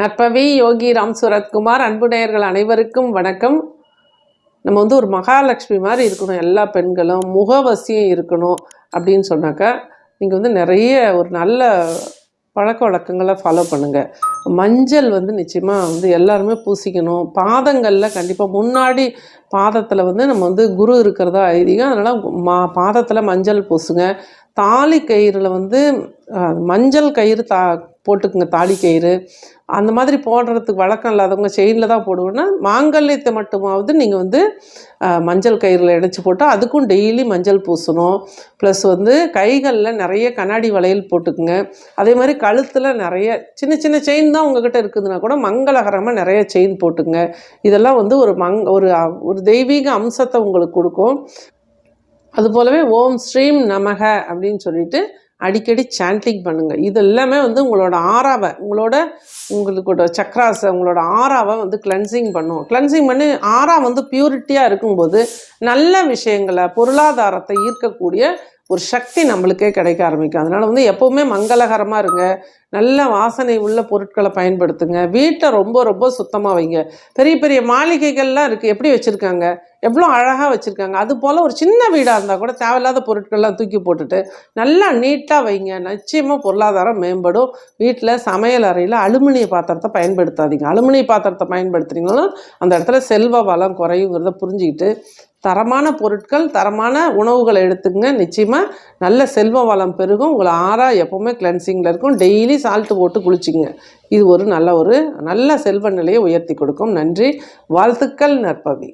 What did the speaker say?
நற்பவி யோகி ராம் சுரத்குமார் அன்புடையர்கள் அனைவருக்கும் வணக்கம். நம்ம வந்து ஒரு மகாலட்சுமி மாதிரி இருக்கணும். எல்லா பெண்களும் முகவசியம் இருக்கணும் அப்படின்னு சொன்னாக்கா நீங்கள் வந்து நிறைய ஒரு நல்ல பழக்க வழக்கங்களை ஃபாலோ பண்ணுங்கள் மஞ்சள் வந்து நிச்சயமாக வந்து எல்லாருமே பூசிக்கணும். பாதங்களில் கண்டிப்பாக முன்னாடி பாதத்தில் வந்து நம்ம வந்து குரு இருக்கிறதா ஐதீகம். அதனால் மா பாதத்தில் மஞ்சள் பூசுங்க. தாலி கயிறில் வந்து மஞ்சள் கயிறு தா போட்டுக்குங்க தாலி கயிறு. அந்த மாதிரி போடுறதுக்கு வழக்கம் இல்லாதவங்க செயினில் தான் போடுவோன்னா மாங்கல்யத்தை மட்டுமாவது நீங்கள் வந்து மஞ்சள் கயிறில் இணைச்சி போட்டு அதுக்கும் டெய்லி மஞ்சள் பூசணும். ப்ளஸ் வந்து கைகளில் நிறைய கண்ணாடி வளையல் போட்டுக்குங்க. அதே மாதிரி கழுத்தில் நிறைய சின்ன சின்ன செயின் தான் உங்ககிட்ட இருக்குதுன்னா கூட மங்களகரமாக நிறைய செயின் போட்டுங்க இதெல்லாம் வந்து ஒரு மங் ஒரு ஒரு தெய்வீக அம்சத்தை உங்களுக்கு கொடுக்கும். அதுபோலவே ஓம் ஸ்ரீம் நமக அப்படின்னு சொல்லிட்டு அடிக்கடி சாண்டிங் பண்ணுங்கள் இது எல்லாமே வந்து உங்களோட ஆறாவை உங்களோட உங்களோட சக்ராஸை உங்களோட ஆறாவை வந்து கிளன்சிங் பண்ணும். கிளன்சிங் பண்ணி ஆறா வந்து பியூரிட்டியாக இருக்கும்போது நல்ல விஷயங்களை பொருளாதாரத்தை ஈர்க்கக்கூடிய ஒரு சக்தி நம்மளுக்கே கிடைக்க ஆரம்பிக்கும். அதனால் வந்து எப்போவுமே மங்களகரமாக இருங்க. நல்ல வாசனை உள்ள பொருட்களை பயன்படுத்துங்க. வீட்டை ரொம்ப ரொம்ப சுத்தமாக வைங்க. பெரிய பெரிய மாளிகைகள்லாம் இருக்குது எப்படி வச்சுருக்காங்க? எவ்வளோ அழகாக வச்சுருக்காங்க. அது போல் ஒரு சின்ன வீடாக இருந்தால் கூட தேவையில்லாத பொருட்கள்லாம் தூக்கி போட்டுட்டு நல்லா நீட்டாக வைங்க. நிச்சயமாக பொருளாதாரம் மேம்படும். வீட்டில் சமையல் அறையில் அலுமினிய பாத்திரத்தை பயன்படுத்தாதீங்க. அலுமினிய பாத்திரத்தை பயன்படுத்துனீங்கன்னா அந்த இடத்துல செல்வ வளம் குறையுங்கிறத புரிஞ்சுக்கிட்டு தரமான பொருட்கள் தரமான உணவுகளை எடுத்துங்க நிச்சயமாக நல்ல செல்வ வளம் பெருகும். உங்களை ஆறாக எப்போவுமே கிளென்சிங்கில் இருக்கும். டெய்லி சால்ட்டு போட்டு குளிச்சிங்க இது ஒரு நல்ல ஒரு நல்ல செல்வ நிலையை உயர்த்தி கொடுக்கும். நன்றி. வாழ்த்துக்கள் நற்பவி.